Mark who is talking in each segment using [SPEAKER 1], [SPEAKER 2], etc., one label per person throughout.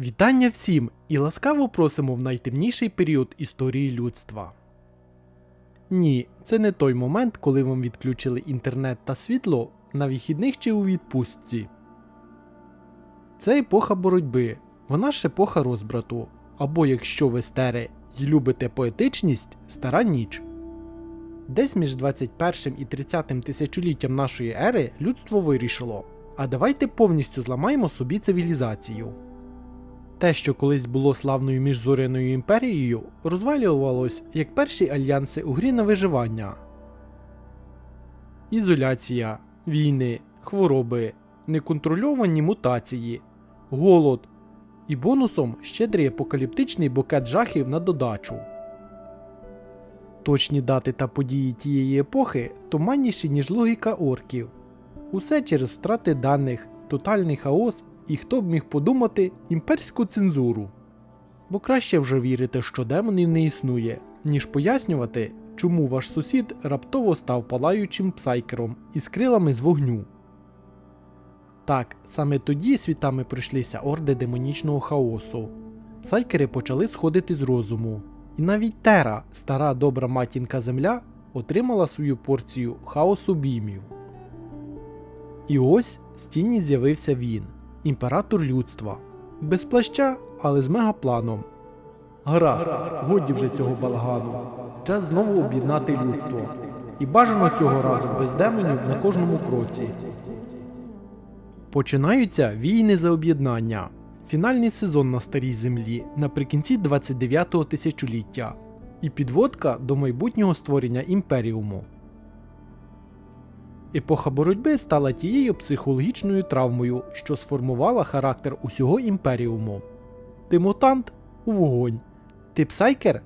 [SPEAKER 1] Вітання всім і ласкаво просимо в найтемніший період історії людства. Ні, це не той момент, коли вам відключили інтернет та світло на вихідних чи у відпустці. Це епоха боротьби, вона ж епоха розбрату, або якщо ви стере і любите поетичність, стара ніч. Десь між 21 і 30 тисячоліттям нашої ери людство вирішило, а давайте повністю зламаємо собі цивілізацію. Те, що колись було славною міжзоряною імперією, розвалювалось як перші альянси у грі на виживання. Ізоляція, війни, хвороби, неконтрольовані мутації, голод і бонусом щедрий апокаліптичний букет жахів на додачу. Точні дати та події тієї епохи туманніші, ніж логіка орків. Усе через втрати даних, тотальний хаос і хто б міг подумати імперську цензуру. Бо краще вже вірити, що демонів не існує, ніж пояснювати, чому ваш сусід раптово став палаючим псайкером із крилами з вогню. Так, саме тоді світами пройшлися орди демонічного хаосу. Псайкери почали сходити з розуму. І навіть Тера, стара добра матінка Земля, отримала свою порцію хаосу бімів. І ось з тіні з'явився він, імператор людства. Без плаща, але з мегапланом. Гаразд, годі вже цього балагану. Час знову об'єднати людство. І бажано цього разу без демонів на кожному кроці. Починаються війни за об'єднання. Фінальний сезон на старій землі наприкінці 29-го тисячоліття і підводка до майбутнього створення імперіуму. Епоха боротьби стала тією психологічною травмою, що сформувала характер усього імперіуму. Ти мутант у вогонь. Ти псайкер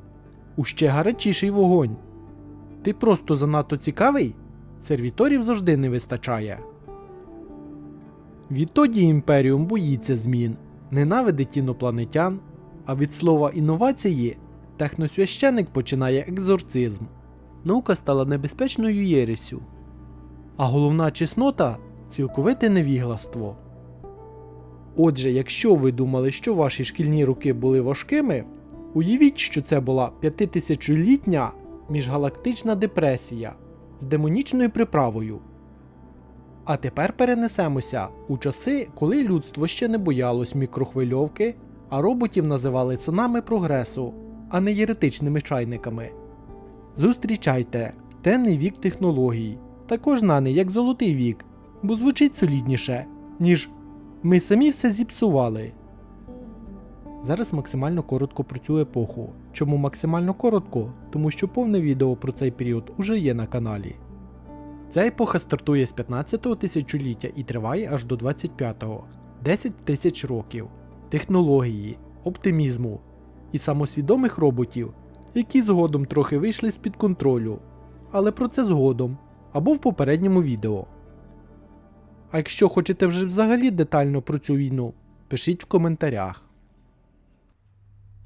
[SPEAKER 1] у ще гарячіший вогонь. Ти просто занадто цікавий? Сервіторів завжди не вистачає. Відтоді імперіум боїться змін, ненавидить інопланетян, а від слова інновації техносвященик починає екзорцизм. Наука стала небезпечною єресю, а головна чеснота цілковите невігластво. Отже, якщо ви думали, що ваші шкільні роки були важкими, уявіть, що це була п'ятитисячолітня міжгалактична депресія з демонічною приправою. А тепер перенесемося у часи, коли людство ще не боялось мікрохвильовки, а роботів називали цинами прогресу, а не єретичними чайниками. Зустрічайте темний вік технологій, також знаний як золотий вік, бо звучить солідніше, ніж ми самі все зіпсували. Зараз максимально коротко про цю епоху. Чому максимально коротко? Тому що повне відео про цей період уже є на каналі. Ця епоха стартує з 15-го тисячоліття і триває аж до 25-го 10 тисяч років, технології, оптимізму і самосвідомих роботів, які згодом трохи вийшли з-під контролю, але про це згодом або в попередньому відео. А якщо хочете вже взагалі детально про цю війну, пишіть в коментарях.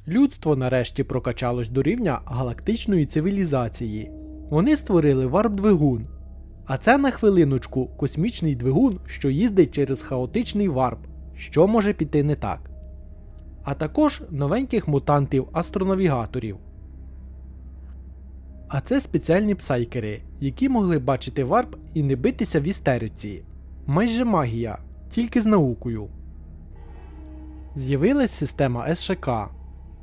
[SPEAKER 1] Людство нарешті прокачалось до рівня галактичної цивілізації. Вони створили варп-двигун. А це на хвилиночку космічний двигун, що їздить через хаотичний варп, що може піти не так. А також новеньких мутантів-астронавігаторів. А це спеціальні псайкери, які могли бачити варп і не битися в істериці. Майже магія, тільки з наукою. З'явилась система СШК.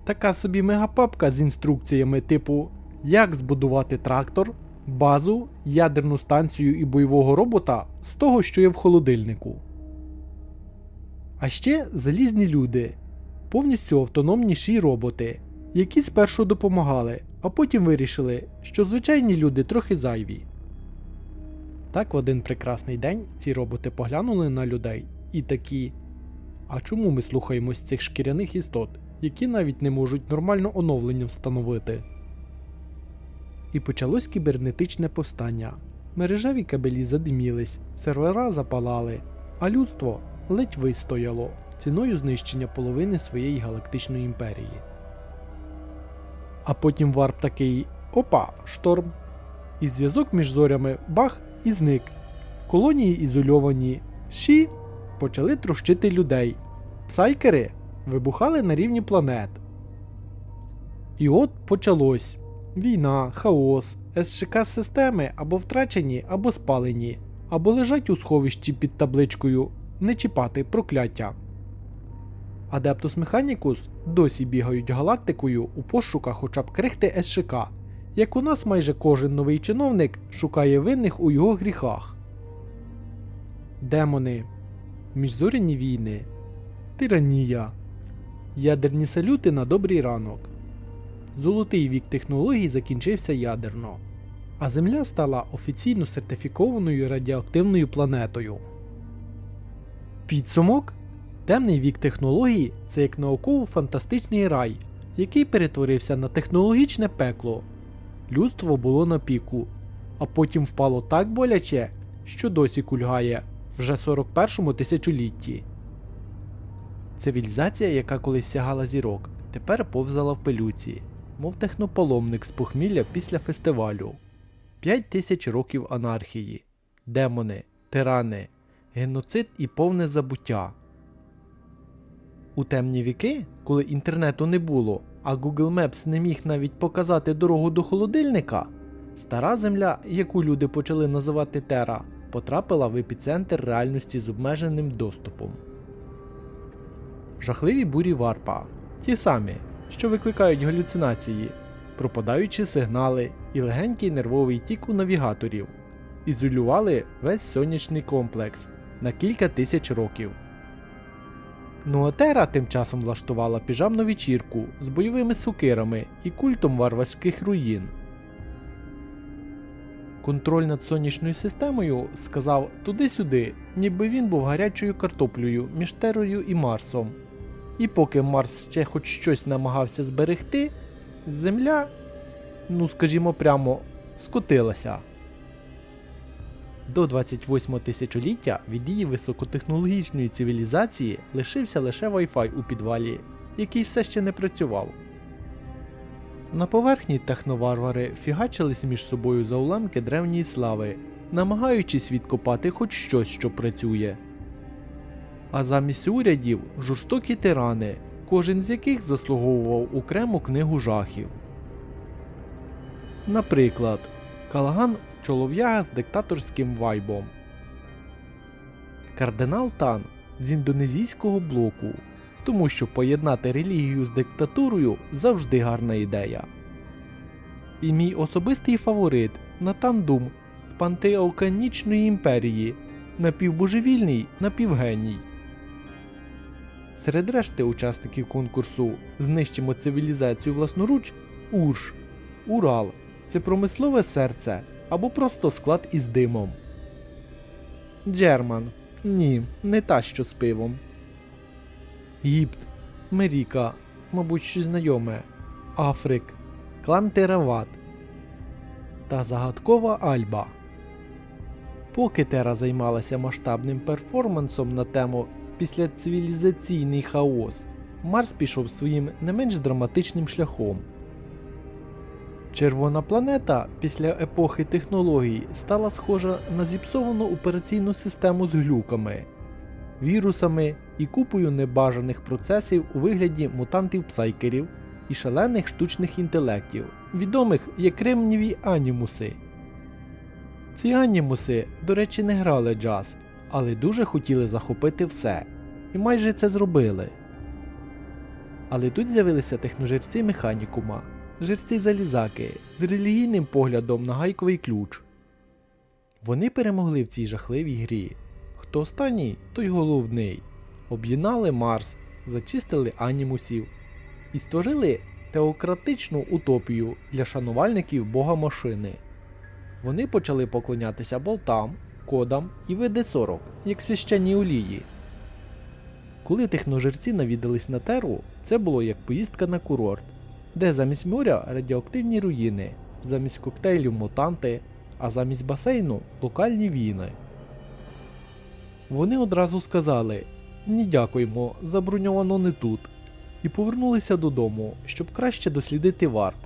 [SPEAKER 1] Така собі мегапапка з інструкціями типу Як збудувати трактор, базу, ядерну станцію і бойового робота з того, що є в холодильнику. А ще залізні люди, повністю автономніші роботи, які спершу допомагали, а потім вирішили, що звичайні люди трохи зайві. Так в один прекрасний день ці роботи поглянули на людей і такі. А чому ми слухаємось цих шкіряних істот, які навіть не можуть нормально оновлення встановити? І почалось кібернетичне повстання. Мережеві кабелі задимілись, сервера запалали, а людство ледь вистояло ціною знищення половини своєї галактичної імперії. А потім варп такий опа, шторм. І зв'язок між зорями бах і зник. Колонії ізольовані, ші почали трощити людей. Псайкери вибухали на рівні планет. І от почалось. Війна, хаос, СШК системи або втрачені, або спалені, або лежать у сховищі під табличкою Не чіпати прокляття. Адептус Механікус досі бігають галактикою у пошуках хоча б крихти СШК, як у нас майже кожен новий чиновник шукає винних у його гріхах. Демони, міжзоряні війни, тиранія, ядерні салюти на добрий ранок. Золотий вік технологій закінчився ядерно, а Земля стала офіційно сертифікованою радіоактивною планетою. Підсумок Темний вік технологій це як науково-фантастичний рай, який перетворився на технологічне пекло. Людство було на піку, а потім впало так боляче, що досі кульгає вже 41-му тисячолітті. Цивілізація, яка колись сягала зірок, тепер повзала в пилюці, мов технопаломник з похмілля після фестивалю. П'ять тисяч років анархії, демони, тирани, геноцид і повне забуття. У темні віки, коли інтернету не було, а Google Maps не міг навіть показати дорогу до холодильника, стара земля, яку люди почали називати Тера, потрапила в епіцентр реальності з обмеженим доступом. Жахливі бурі варпа, ті самі, що викликають галюцинації, пропадаючі сигнали і легенький нервовий тік у навігаторів, ізолювали весь сонячний комплекс на кілька тисяч років. Ну а Тера тим часом влаштувала піжамну вечірку з бойовими сукирами і культом варварських руїн. Контроль над сонячною системою сказав туди-сюди, ніби він був гарячою картоплею між Терою і Марсом. І поки Марс ще хоч щось намагався зберегти, Земля, ну скажімо прямо, скотилася. До 28 тисячоліття від її високотехнологічної цивілізації лишився лише Wi-Fi у підвалі, який все ще не працював. На поверхні техноварвари фігачились між собою за уламки древньої слави, намагаючись відкопати хоч щось, що працює. А замість урядів жорстокі тирани, кожен з яких заслуговував окрему книгу жахів. Наприклад, Калаган чолов'яга з диктаторським вайбом. Кардинал Тан з індонезійського блоку, тому що поєднати релігію з диктатурою завжди гарна ідея. І мій особистий фаворит Натан Дум з пантеоканічної імперії, напівбожевільний, напівгеній. Серед решти учасників конкурсу Знищимо цивілізацію власноруч Урш, Урал це промислове серце або просто склад із димом. Джерман. Ні, не та що з пивом. Гіпт, Меріка, мабуть, щось знайоме. Африк, Клан Терават та загадкова Альба. Поки Тера займалася масштабним перформансом на тему післяцивілізаційний хаос, Марс пішов своїм не менш драматичним шляхом. Червона планета після епохи технологій стала схожа на зіпсовану операційну систему з глюками, вірусами і купою небажаних процесів у вигляді мутантів-псайкерів і шалених штучних інтелектів, відомих як кремніві анімуси. Ці анімуси, до речі, не грали джаз, але дуже хотіли захопити все, і майже це зробили. Але тут з'явилися техножерці механікума, жерці залізаки з релігійним поглядом на гайковий ключ. Вони перемогли в цій жахливій грі. Хто останній, той головний. Об'єднали Марс, зачистили анімусів і створили теократичну утопію для шанувальників бога машини. Вони почали поклонятися болтам, кодам і ВД-40, як священні олії. Коли техножерці навідались на теру, це було як поїздка на курорт, де замість моря радіоактивні руїни, замість коктейлів мутанти, а замість басейну локальні війни. Вони одразу сказали ні дякуємо, заброньовано не тут, і повернулися додому, щоб краще дослідити варп.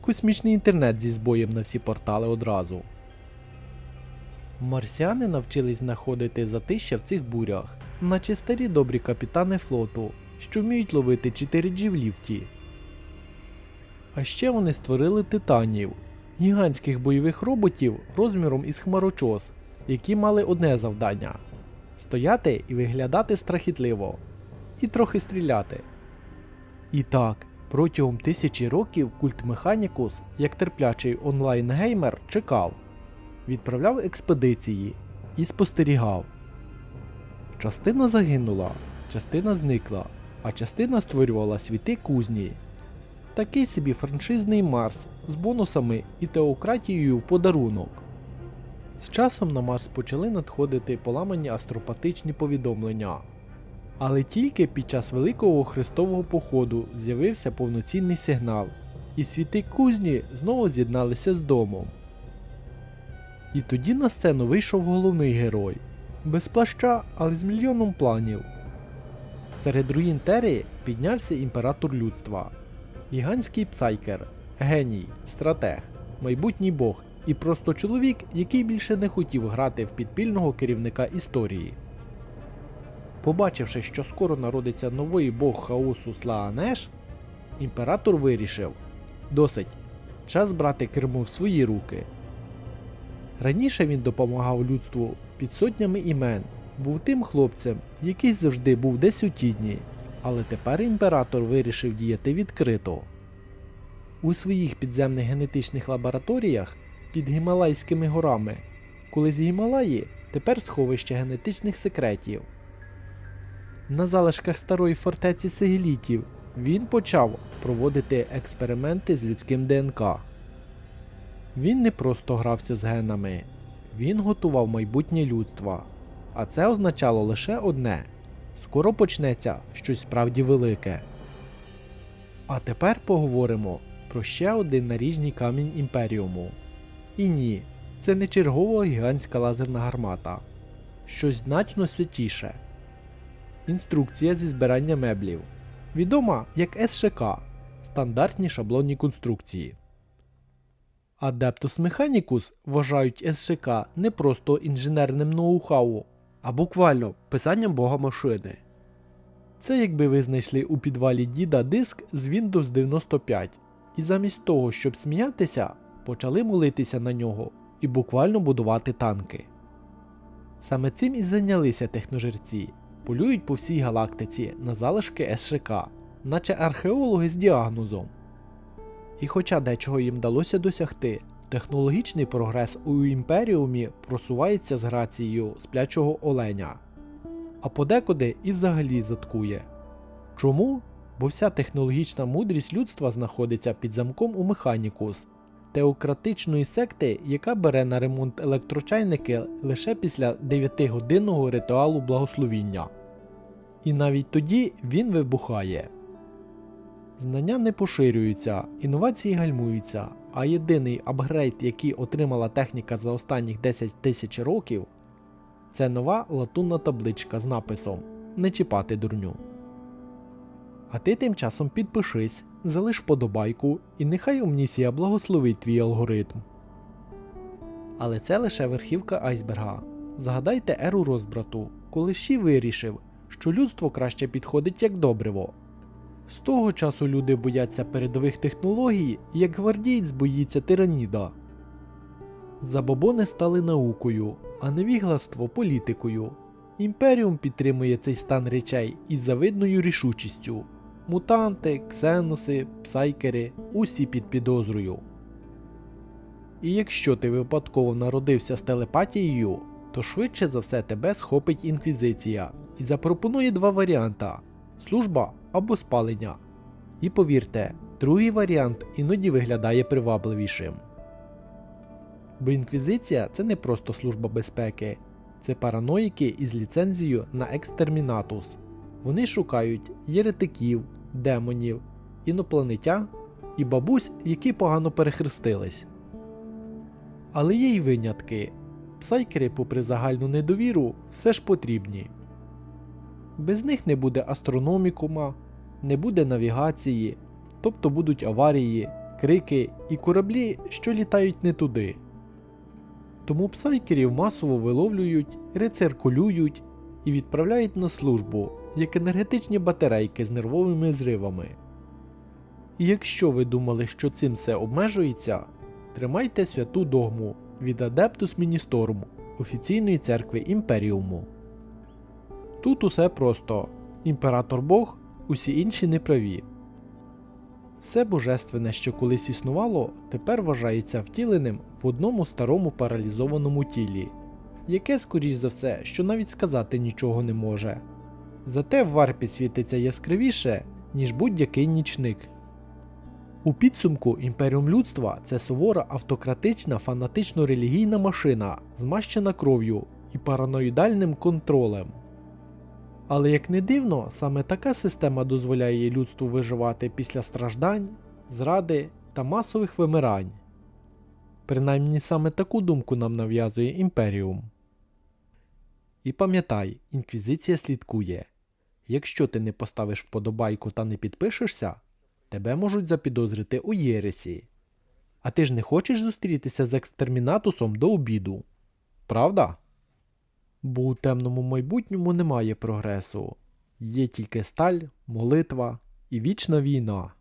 [SPEAKER 1] Космічний інтернет зі збоєм на всі портали одразу. Марсіани навчились знаходити затища в цих бурях, наче старі добрі капітани флоту, що вміють ловити 4G в ліфті. А ще вони створили титанів гігантських бойових роботів розміром із хмарочос, які мали одне завдання стояти і виглядати страхітливо, і трохи стріляти. І так, протягом тисячі років культ Механікус, як терплячий онлайн-геймер, чекав, відправляв експедиції і спостерігав. Частина загинула, частина зникла, а частина створювала світи кузні. Такий собі франшизний Марс з бонусами і теократією в подарунок. З часом на Марс почали надходити поламані астропатичні повідомлення. Але тільки під час Великого Хрестового походу з'явився повноцінний сигнал, і світи кузні знову з'єдналися з домом. І тоді на сцену вийшов головний герой, без плаща, але з мільйоном планів. Серед руїн Терії піднявся імператор людства, гігантський псайкер, геній, стратег, майбутній бог і просто чоловік, який більше не хотів грати в підпільного керівника історії. Побачивши, що скоро народиться новий бог хаосу Слаанеш, імператор вирішив досить, час брати керму в свої руки. Раніше він допомагав людству під сотнями імен, був тим хлопцем, який завжди був десь у тідні, але тепер імператор вирішив діяти відкрито. У своїх підземних генетичних лабораторіях під Гімалайськими горами, коли з Гімалаї тепер сховище генетичних секретів. На залишках старої фортеці Сигелітів він почав проводити експерименти з людським ДНК. Він не просто грався з генами, він готував майбутнє людства. А це означало лише одне: скоро почнеться щось справді велике. А тепер поговоримо про ще один наріжний камінь імперіуму. І ні, це не чергова гігантська лазерна гармата, щось значно святіше. Інструкція зі збирання меблів, відома як СШК стандартні шаблонні конструкції. Adeptus Mechanicus вважають СШК не просто інженерним ноу-хау, а буквально писанням бога машини. Це якби ви знайшли у підвалі діда диск з Windows 95, і замість того, щоб сміятися, почали молитися на нього і буквально будувати танки. Саме цим і зайнялися техножерці, полюють по всій галактиці на залишки СШК, наче археологи з діагнозом. І хоча дечого їм вдалося досягти, технологічний прогрес у імперіумі просувається з грацією сплячого оленя, а подекуди і взагалі заткує. Чому? Бо вся технологічна мудрість людства знаходиться під замком у Механікус, теократичної секти, яка бере на ремонт електрочайники лише після 9-годинного ритуалу благословіння. І навіть тоді він вибухає. Знання не поширюються, інновації гальмуються, а єдиний апгрейд, який отримала техніка за останніх 10 тисяч років, це нова латунна табличка з написом Не чіпати дурню. А ти тим часом підпишись, залиш вподобайку і нехай Омнісія благословить твій алгоритм. Але це лише верхівка айсберга. Згадайте еру розбрату, коли Ші вирішив, що людство краще підходить як добриво. З того часу люди бояться передових технологій, як гвардієць боїться тираніда. Забобони стали наукою, а невігластво політикою. Імперіум підтримує цей стан речей із завидною рішучістю. Мутанти, ксеноси, псайкери усі під підозрою. І якщо ти випадково народився з телепатією, то швидше за все тебе схопить інквізиція і запропонує два варіанта служба або спалення. І повірте, другий варіант іноді виглядає привабливішим. Бо інквізиція це не просто служба безпеки, це параноїки із ліцензією на екстермінатус. Вони шукають єретиків, демонів, інопланетян і бабусь, які погано перехрестились. Але є й винятки. Псайкери, попри загальну недовіру, все ж потрібні. Без них не буде астрономікума, не буде навігації, тобто будуть аварії, крики і кораблі, що літають не туди. Тому псайкерів масово виловлюють, рециркулюють і відправляють на службу, як енергетичні батарейки з нервовими зривами. І якщо ви думали, що цим все обмежується, тримайте святу догму від Adeptus Ministorum, офіційної церкви Імперіуму. Тут усе просто імператор Бог, усі інші неправі. Все божественне, що колись існувало, тепер вважається втіленим в одному старому паралізованому тілі, яке, скоріш за все, що навіть сказати нічого не може. Зате в варпі світиться яскравіше, ніж будь-який нічник. У підсумку імперіум людства це сувора автократична фанатично-релігійна машина, змащена кров'ю і параноїдальним контролем. Але як не дивно, саме така система дозволяє людству виживати після страждань, зради та масових вимирань. Принаймні саме таку думку нам нав'язує імперіум. І пам'ятай, інквізиція слідкує. Якщо ти не поставиш вподобайку та не підпишешся, тебе можуть запідозрити у Єресі. А ти ж не хочеш зустрітися з екстермінатусом до обіду. Правда? Бо у темному майбутньому немає прогресу. Є тільки сталь, молитва і вічна війна.